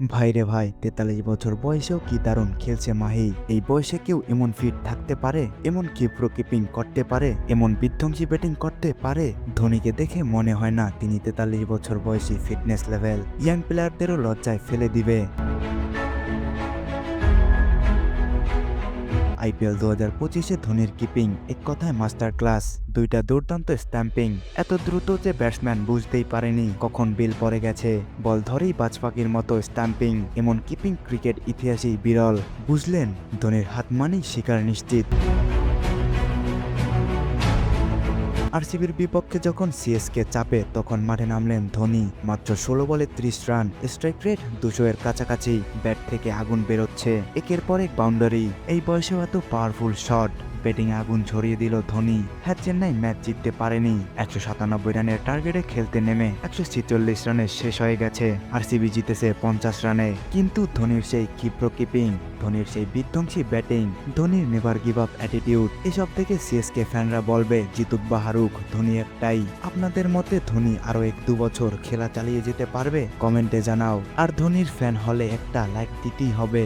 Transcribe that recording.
ভাইরে ভাই, তেতাল্লিশ বছর বয়সেও কি দারুণ খেলছে মাহি? এই বয়সে কেউ এমন ফিট থাকতে পারে? এমন কি প্রকিপিং করতে পারে? এমন বিধ্বংসী ব্যাটিং করতে পারে? ধোনিকে দেখে মনে হয় না, তিনি তেতাল্লিশ বছর বয়সী ফিটনেস লেভেল ইয়াং প্লেয়ারদেরও লজ্জায় ফেলে দিবে। আইপিএল দু হাজার পঁচিশে ধোনির কিপিং, এক কথায় মাস্টার ক্লাস, দুইটা দুর্দান্ত স্ট্যাম্পিং। এত দ্রুত যে ব্যাটসম্যান বুঝতেই পারেনি কখন বিল পড়ে গেছে। বল ধরেই বাজপাকির মতো স্ট্যাম্পিং, এমন কিপিং ক্রিকেট ইতিহাসেই বিরল। বুঝলেন, ধোনির হাত মানেই শিকার নিশ্চিত। আরসিবির বিপক্ষে যখন সিএসকে চাপে, তখন মাঠে নামলেন ধোনি। মাত্র ষোলো বলে ত্রিশ রান, স্ট্রাইক রেট দুশো এর কাছাকাছি। ব্যাট থেকে আগুন বেরোচ্ছে। একের পর এক বাউন্ডারি। এই বয়সেও এত পাওয়ারফুল শট। ব্যাটিং আগুন ছড়িয়ে দিল ধোনি। হ্যাঁ চেন্নাই ম্যাচ জিততে পারেনি। একশো সাতানব্বই রানের টার্গেটে খেলতে নেমে একশো ছেচল্লিশ রানে শেষ হয়ে গেছে। আরসিবি জিতেছে পঞ্চাশ রানে। কিন্তু ধোনির সেই ক্ষিপ্র কিপিং, ধোনির সেই বিধ্বংসী ব্যাটিং, ধোনির নেভার গিভ আপ অ্যাটিটিউড, এসব থেকে সিএসকে ফ্যানরা বলবে, জিতুক বা হারুক, ধোনি একটাই। আপনাদের মতে ধোনি আরও এক দু বছর খেলা চালিয়ে যেতে পারবে? কমেন্টে জানাও। আর ধোনির ফ্যান হলে একটা লাইক দিতেই হবে।